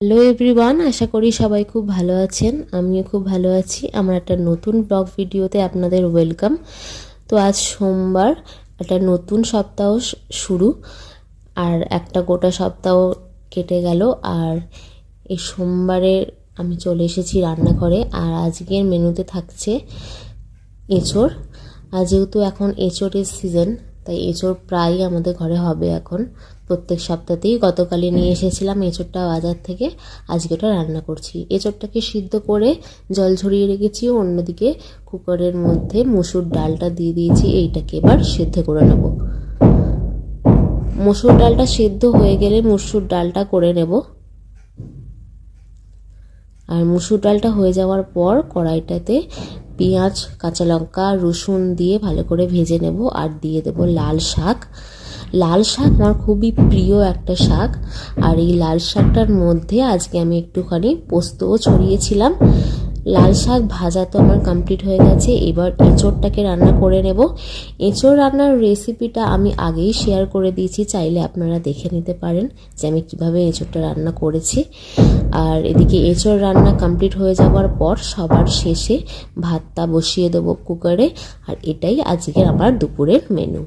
Hello everyone আশা করি সবাই খুব ভালো আছেন। আমিও খুব ভালো আছি। আমার একটা নতুন ব্লগ ভিডিওতে আপনাদের ওয়েলকাম তো আজ সোমবার, একটা নতুন সপ্তাহ শুরু, আর একটা গোটা সপ্তাহ কেটে গেল। আর এই সোমবারে আমি চলে এসেছি রান্নাঘরে, আর আজকের মেনুতে থাকছে এঁচোড়। আর যেহেতু এখন এঁচোড়ের সিজন তাই এঁচোড় প্রায়ই আমাদের ঘরে হবে এখন। প্রত্যেক সপ্তাহতেই গতকালই নিয়ে এসেছিলাম এঁচোড়টা বাজার থেকে। আজকে ওটা রান্না করছি। এঁচোড়টাকে সিদ্ধ করে জল ঝরিয়ে রেখেছি অন্যদিকে কুকারের মধ্যে মুসুর ডালটা দিয়ে দিয়েছি। এইটাকে এবার সিদ্ধ করে নেব। মসুর ডালটা সেদ্ধ হয়ে গেলে মুসুর ডালটা করে নেব। আর মুসুর ডালটা হয়ে যাওয়ার পর কড়াইটাতে পেঁয়াজ, কাঁচা লঙ্কা, রসুন দিয়ে ভালো করে ভেজে নেব আর দিয়ে দেব লাল শাক। লাল শাক আমার খুবই প্রিয় একটা শাক। আর এই লাল শাকটার মধ্যে আজকে আমি একটুখানি পোস্তও ছড়িয়েছিলাম। লাল শাক ভাজা তো আমার কমপ্লিট হয়ে গেছে। এবার এঁচোড়টাকে রান্না করে নেব। এঁচোড় রান্নার রেসিপিটা আমি আগেই শেয়ার করে দিয়েছি। চাইলে আপনারা দেখে নিতে পারেন যে আমি কীভাবে এঁচোড়টা রান্না করেছি। আর এদিকে এঁচোড় রান্না কমপ্লিট হয়ে যাওয়ার পর সবার শেষে ভাতটা বসিয়ে দেবো কুকারে আর এটাই আজকের আমার দুপুরের মেনু